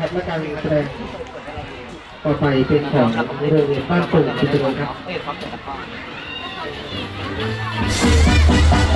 ครับและการแสดงต่อไปเป็นของโรงเรียนบ้านโป่งพิจิตรครับ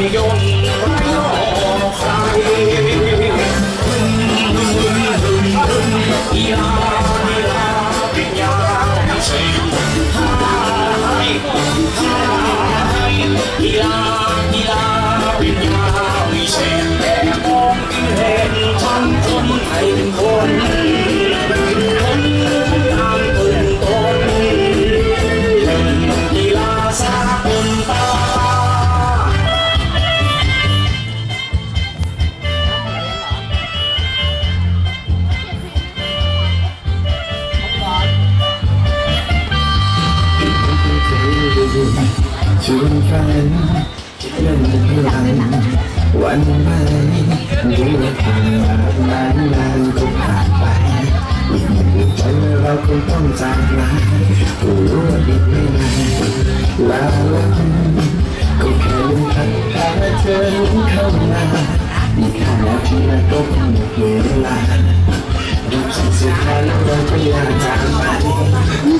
ไม่ย ชวนฝันเรื่องพลังวันใหม่รู้ว่าทางนานนานก็ผ่านไปอีกหนึ่งใจเราคงต้องจากลาก็รู้ว่าอีกไม่นานลาวันก็แค่ลืมพัดพายเธอเข้ามาอีกห้านาทีแล้วก็คงหมดเวลาดูสิสุดท้ายแล้วเราก็อยากจากไป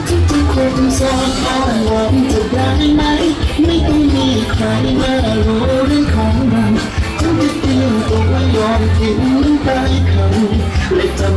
ที่ทุกคนสอบถามว่าจะได้ ใครมารู้เรื่องของเราฉันจะเตรียมตัวยอมกินไปคำและจำ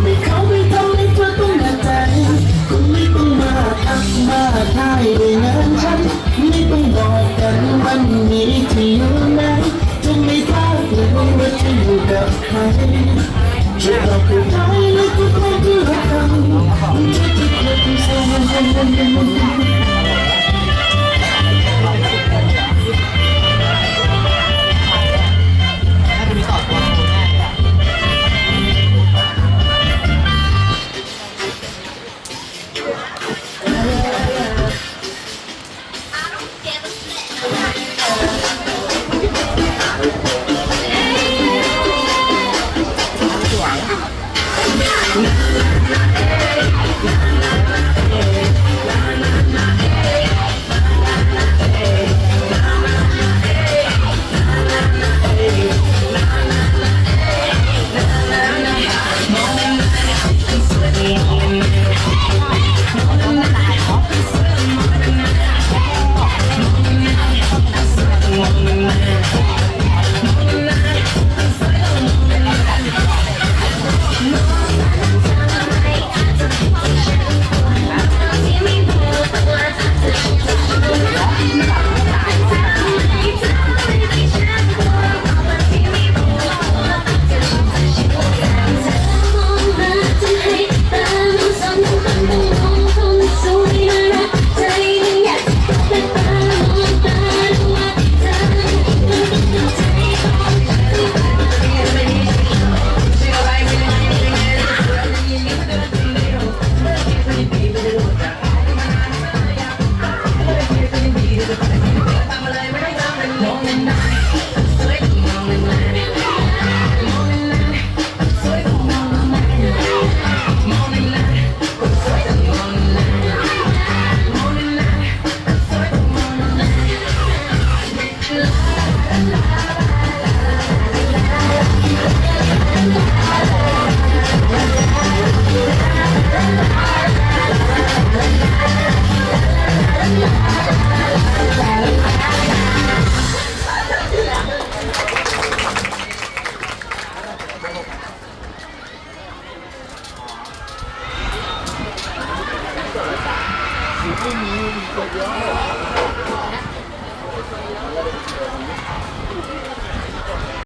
Ini 你，别闹